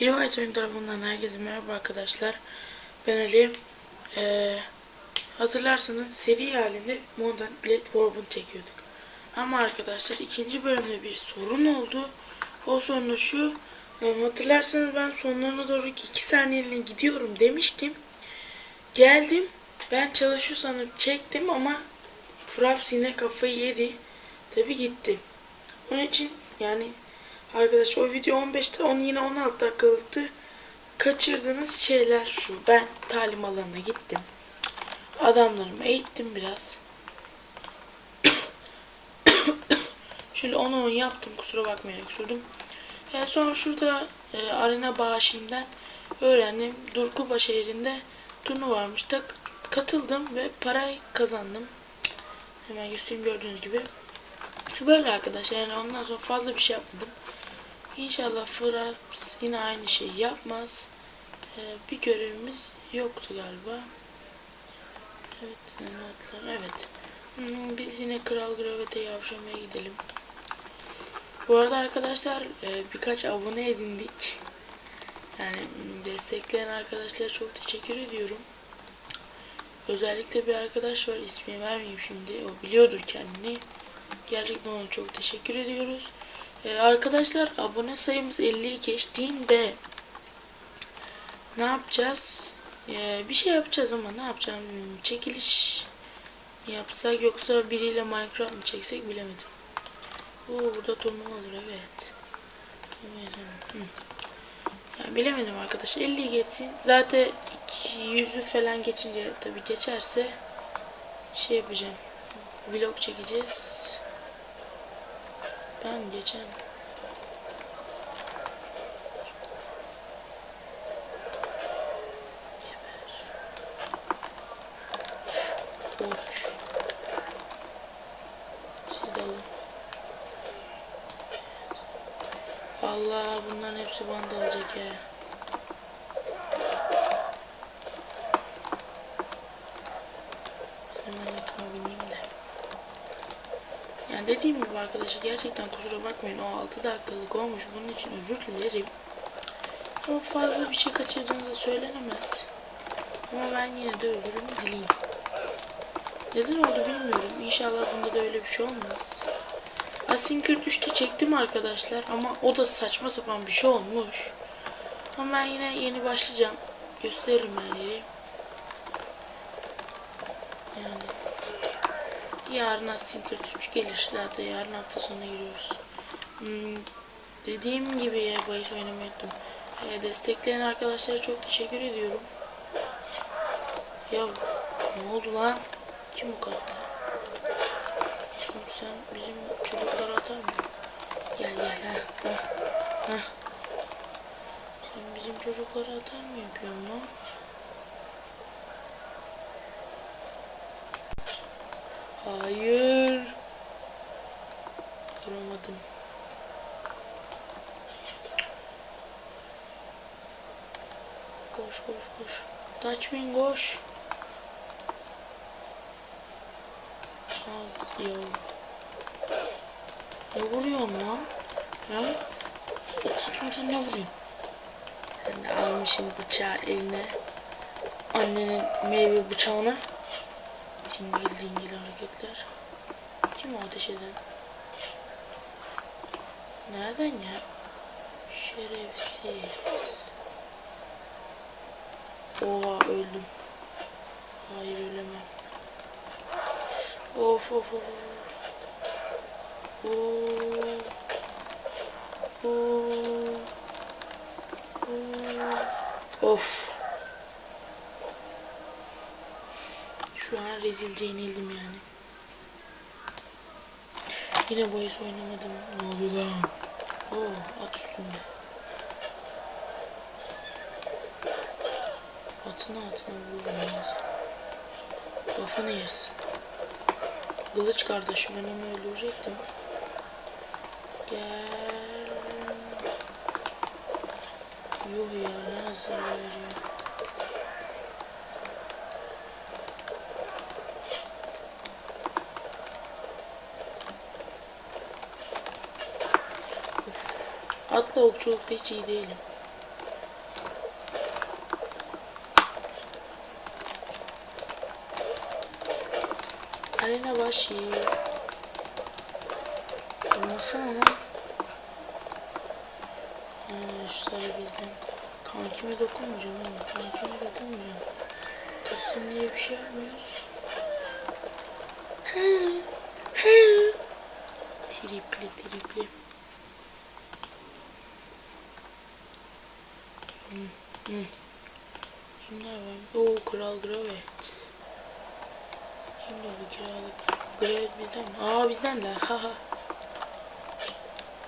Hilvay Oyun tarafından herkese merhaba arkadaşlar. Ben Ali. Ee, hatırlarsanız seri halinde Modern Blade Warband çekiyorduk. Ama arkadaşlar ikinci bölümde bir sorun oldu. O sorun şu. e, hatırlarsanız ben sonlarına doğru 2 saniyeliğine gidiyorum demiştim. Geldim. Ben çalışıyor sanıp çektim ama Fraps yine kafayı yedi. Tabi gitti. Onun için yani Arkadaşlar o video 15'te on yine 16 dakikalıktı. Kaçırdığınız şeyler şu. Ben talim alanına gittim. Adamlarımı eğittim biraz. Şöyle 10 10 yaptım. Kusura bakmayın öksürdüm. E, sonra şurada e, arena bağışından öğrendim. Durkuba şehrinde turnu varmış. Tak, katıldım ve parayı kazandım. Hemen göstereyim gördüğünüz gibi. Böyle arkadaşlar yani ondan sonra fazla bir şey yapmadım. İnşallah Fraps yine aynı şeyi yapmaz. Ee, bir görevimiz yoktu galiba. Evet notlar evet. Hmm, biz yine Kral Gravet'e yavşamaya gidelim. Bu arada arkadaşlar e, birkaç abone edindik. Yani hmm, destekleyen arkadaşlara çok teşekkür ediyorum. Özellikle bir arkadaş var ismini vermeyeyim şimdi. O biliyordur kendini. Gerçekten ona çok teşekkür ediyoruz. Ee, arkadaşlar abone sayımız 50'yi geçtiğinde ne yapacağız? Ee, bir şey yapacağız ama ne yapacağım? Çekiliş yapsak yoksa biriyle Minecraft mı çeksek bilemedim. Oo burada turnuva olur evet. Yani bilemedim arkadaşlar. 50 geçsin. Zaten 200'ü falan geçince tabii geçerse şey yapacağım. Vlog çekeceğiz. Ben geçen Uç. Allah bunların hepsi bana alacak ya. Hemen atıma bineyim de. Yani dediğim gibi arkadaşlar gerçekten kusura bakmayın o 6 dakikalık olmuş bunun için özür dilerim. Ama fazla bir şey kaçırdığınızda söylenemez. Ama ben yine de özürümü dileyim. Neden oldu bilmiyorum. İnşallah bunda da öyle bir şey olmaz. Asinkir 3'te çektim arkadaşlar ama o da saçma sapan bir şey olmuş. Ama ben yine yeni başlayacağım. Gösteririm her yeri. Yani Yarın Assassin's 3 gelir zaten yarın hafta sonuna giriyoruz. Hmm, dediğim gibi ya bahis oynamayı unuttum. E, destekleyen arkadaşlara çok teşekkür ediyorum. Ya ne oldu lan? Kim o kattı? Oğlum sen bizim çocuklara atar mı? Gel gel ha. Heh. Sen bizim çocuklara atar mı yapıyorsun lan? Hayır. Duramadım. Koş koş koş. Touchmin koş. Az ya. Ne vuruyorsun lan? Ha? Kaçma sen ne vuruyorsun? Ben de almışım bıçağı eline. Annenin meyve bıçağını. Dingil dingil hareketler. Kim o ateş eden? Nereden ya? Şerefsiz. Oha öldüm. Hayır ölemem. Of of of. Oo. Oo. Of. An rezilce yenildim yani. Yine bahis oynamadım. Ne oluyor lan? Oo, at üstünde. Atına atına vururum lazım. Kafanı yersin. Kılıç kardeşim ben onu öldürecektim. Gel. Yuh ya ne zarar veriyor. da okçulukta hiç iyi değilim. Arena başı. Olmasın ama. Ee, şu sarı bizden. Kankime dokunmayacağım oğlum. Kankime dokunmayacağım. Kızsın diye bir şey yapmıyoruz. tripli tripli. Hı. Kimler var? Oo Kral Gravet. Kimdi bu kiralık? Gravet bizden mi? Aa bizden de. Ha ha.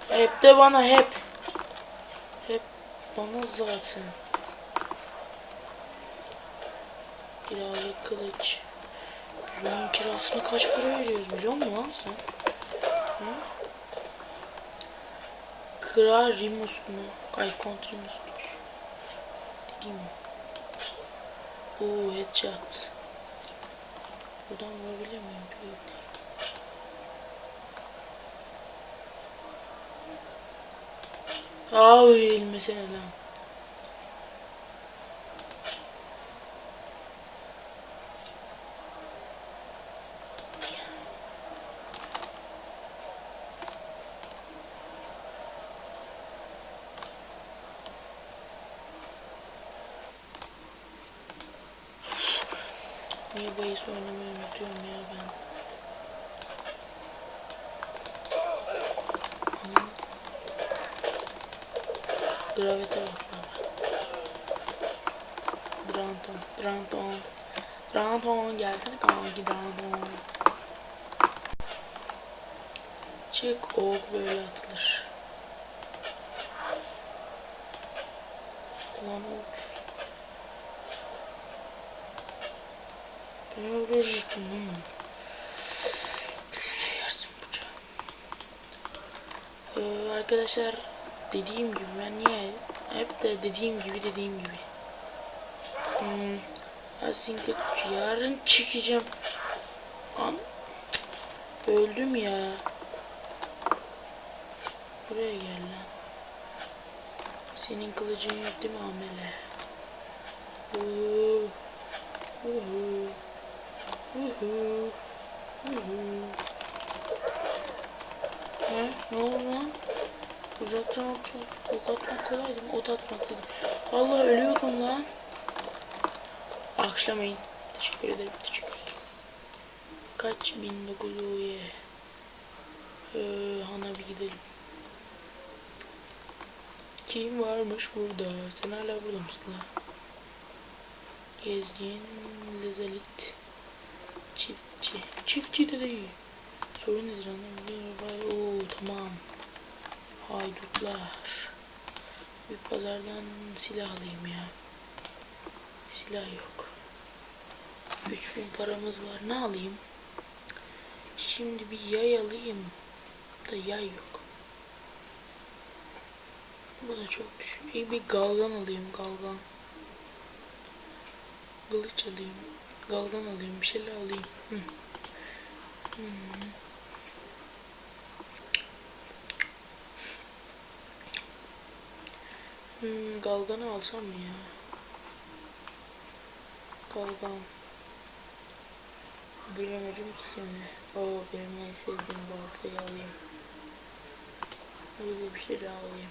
Hep de bana hep. Hep bana zaten. Kiralık kılıç. Bunun kirasını kaç para veriyoruz biliyor musun lan sen? Hı? Kral Rimus mu? Ay Kont Rimus'muş. Dediğim mi? Oo headshot. Buradan vurabiliyor muyum? Böyle. Aa eğilmesene lan. Niye bahis oynamayı unutuyorum ya ben. Gravete bak baba. Dranton, Dranton. Dranton gelsene kanki Dranton. Çek ok böyle atılır. Lan ok. Ee, arkadaşlar dediğim gibi ben niye hep de dediğim gibi dediğim gibi. Hmm, Asinka yarın çıkacağım. An öldüm ya. Buraya gel lan. Senin kılıcın yok değil mi amele? Uuu. Uhu. Ha, ne oldu lan? Uzaktan ok, ok atmak kolay değil mi? Ot atmak dedim. Allah ölüyordum lan. Akşamayın. Teşekkür ederim. Teşekkür ederim. Kaç? 1900 uye. Ee, Han'a bir gidelim. Kim varmış burada? Sen hala burada mısın lan? Gezgin, lezalit, çiftçi. Çiftçi de değil. Sorun nedir anlamadım. Oo tamam. Haydutlar. Bir pazardan silah alayım ya. Silah yok. 3000 paramız var. Ne alayım? Şimdi bir yay alayım. Da yay yok. Bu da çok düşük. İyi bir galgan alayım galgan. Kılıç alayım. Galgan alayım. Bir şeyler alayım. Hı. Hı. Hmm, galganı alsam mı ya? Galgan. Bilemedim ki şimdi. Oo benim en sevdiğim baltayı alayım. Böyle bir şey daha alayım.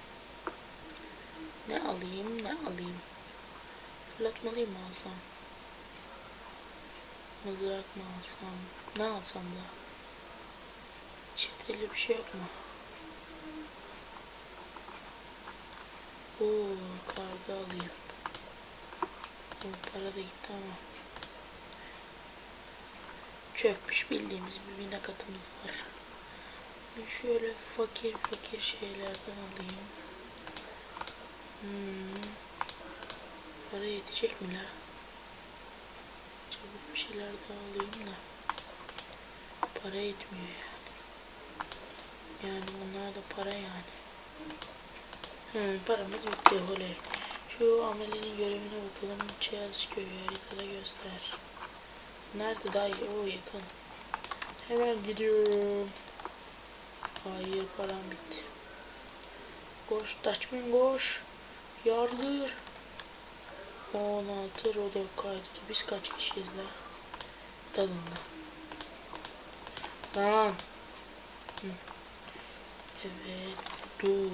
Ne alayım ne alayım. Fırlatmalıyım mı alsam? Mızrak mı alsam? Ne alsam da? Çifteli bir şey yok mu? Oo, karga alayım. Bu para da gitti ama. Çökmüş bildiğimiz bir binakatımız var. Bir şöyle fakir fakir şeylerden alayım. Hmm. Para yetecek mi la? Şeyler daha alayım da. Para yetmiyor yani. Yani bunlar da para yani. Hı, paramız bitti oley. Şu amelenin görevine bakalım. Çeyaz köyü haritada göster. Nerede daha iyi? Oo yakın. Hemen gidiyorum. Hayır param bitti. Koş Taçmin koş. Yardır. 16 rodok kaydı. Biz kaç kişiyiz la? Hasan. Hı. Evet. Dur.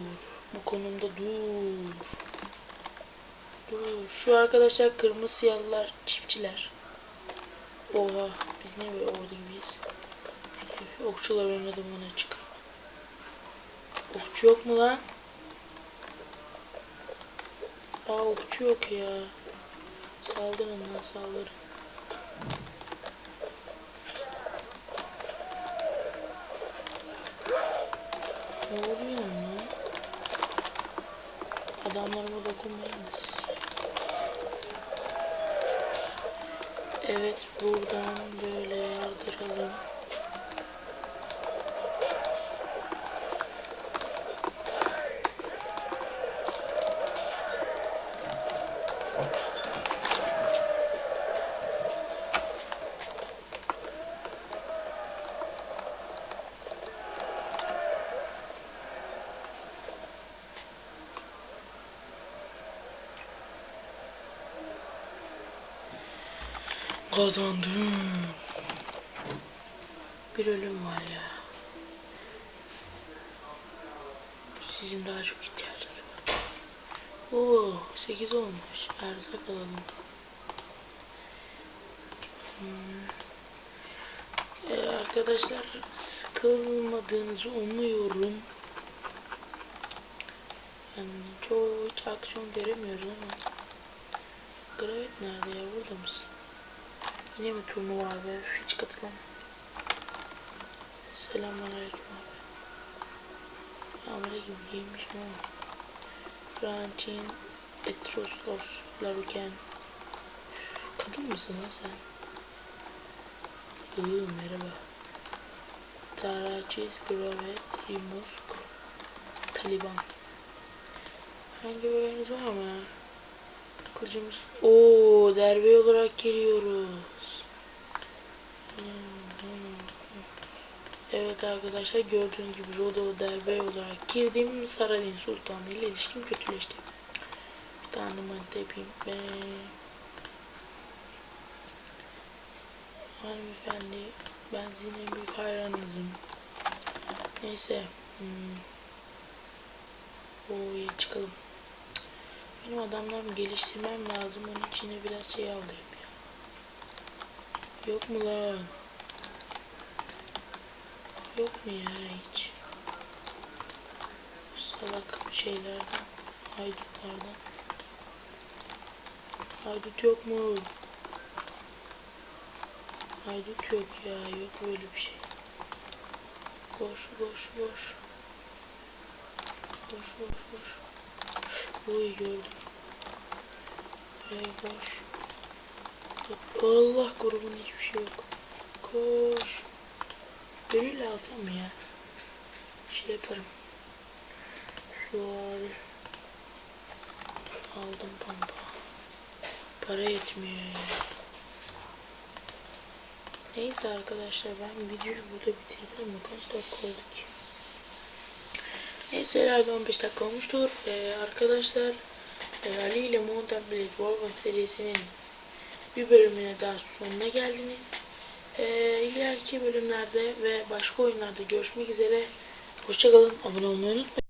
Bu konumda dur. Dur. Şu arkadaşlar kırmızı siyahlar çiftçiler. Oha. Biz niye böyle ordu gibiyiz? Okçular oynadım ona çık. Okçu yok mu lan? Aa okçu yok ya. Saldırın lan saldırın. Ne oluyor lan? Adamlarıma dokunmayınız. Evet buradan böyle yardıralım. Kazandım. Bir ölüm var ya. Sizin daha çok ihtiyacınız var. Oo, 8 olmuş. Erzak alalım. Hmm. Ee, arkadaşlar sıkılmadığınızı umuyorum. Yani çoğu hiç aksiyon göremiyoruz ama. Gravet nerede ya? Burada mısın? Yine mi turnuva abi? Hiç katılamam. Selamünaleyküm abi. Amele gibi giymişim ama. Frantin Etroslos Laruken. Kadın mısın lan sen? Iıı merhaba. Taracis Gravet Rimusk Taliban. Hangi bölümümüz var mı? Kılıcımız. Oo, derbe olarak geliyoruz. Evet arkadaşlar gördüğünüz gibi Rodo derbe olarak girdim. Saradin Sultanı ile ilişkim kötüleşti. Bir tane madde yapayım. Ben... Hanımefendi ben sizin büyük hayranınızım. Neyse. Hmm. Oo, çıkalım. Benim adamlarımı geliştirmem lazım. Onun için de biraz şey alayım ya. Yok mu lan? Yok mu ya hiç? Salak şeylerden. Haydutlardan. Haydut yok mu? Haydut yok ya. Yok böyle bir şey. Koş koş koş. Koş koş koş. Uy gördüm. Buraya koş. Allah grubun hiçbir şey yok. Koş. Gönül alsam mı ya? Şey yaparım. Abi. Aldım pampa. Para yetmiyor ya. Neyse arkadaşlar ben videoyu burada bitirsem mi? Kaç dakika oldu ki? Neyse herhalde 15 dakika olmuştur. Ee, arkadaşlar e, Ali ile Mountain Blade Wargun serisinin bir bölümüne daha sonuna geldiniz. Ee, ileriki bölümlerde ve başka oyunlarda görüşmek üzere. Hoşçakalın. Abone olmayı unutmayın.